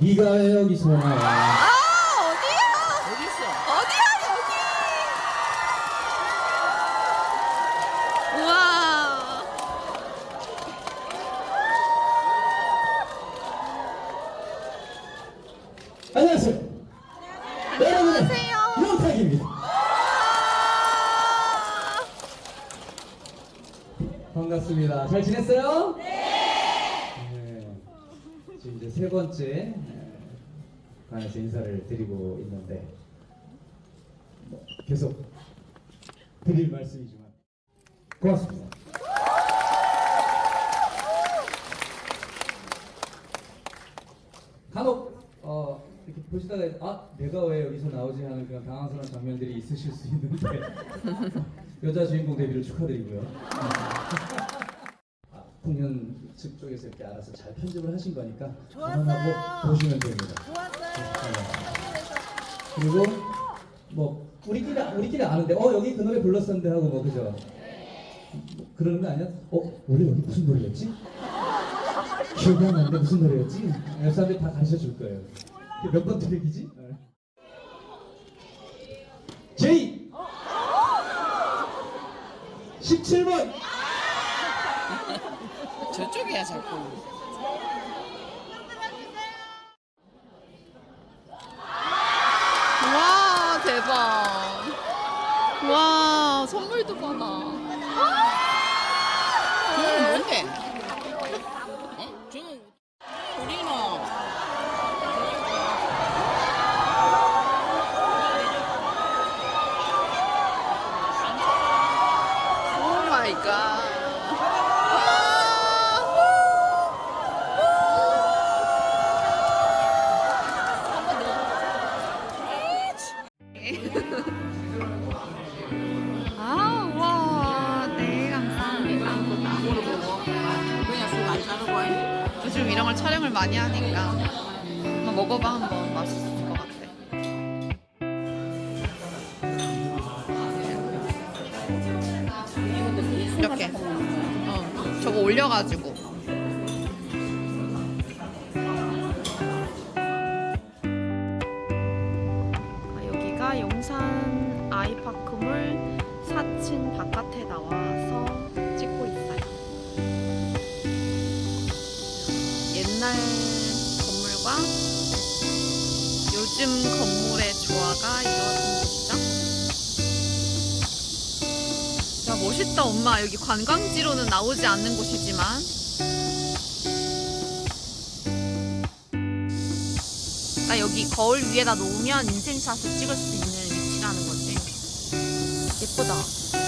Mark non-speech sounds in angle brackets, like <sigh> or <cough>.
네가 여기서 아 어디야? 어디 있어? 어디야 여기? 우와. 안녕하세요 여러분 안녕하세요. 영탁입니다. 반갑습니다. 잘 지냈어요? 네. 지금 이제 세 번째 에, 관에서 인사를 드리고 있는데 뭐, 계속 드릴 말씀이지만 고맙습니다. 간혹 어, 이렇게 보시다가 아 내가 왜 여기서 나오지 하는 그런 당황스러운 장면들이 있으실 수 있는데 <laughs> 여자 주인공 데뷔를 축하드리고요. 아, 풍현 측 쪽에서 이렇게 알아서 잘 편집을 하신 거니까 감안하고 보시면 됩니다. 그리고 뭐 우리끼리 우리끼리 아는데 어 여기 그 노래 불렀었는데 하고 뭐 그죠? 뭐 그러는 거 아니야? 어 원래 여기 무슨 노래였지? 기억이 안 나는데 무슨 노래였지? 옆 사람들이 다 가르쳐 줄 거예요. 몇 번 트랙이지? 어. 제이 17번 저쪽이야 자꾸. 와 대박. 와 선물도 많아. 저는 뭔데? 이런 걸 촬영을 많이 하니까 한번 먹어봐 한번 맛있을 것 같아. 이렇게. 어 저거 올려가지고. 아, 여기가 용산 아이파크몰 4층 바깥에 나와 요즘 건물의 조화가 이루어진 곳이죠. 야, 멋있다, 엄마. 여기 관광지로는 나오지 않는 곳이지만. 그러니까 여기 거울 위에다 놓으면 인생샷을 찍을 수 있는 위치라는 거지. 예쁘다.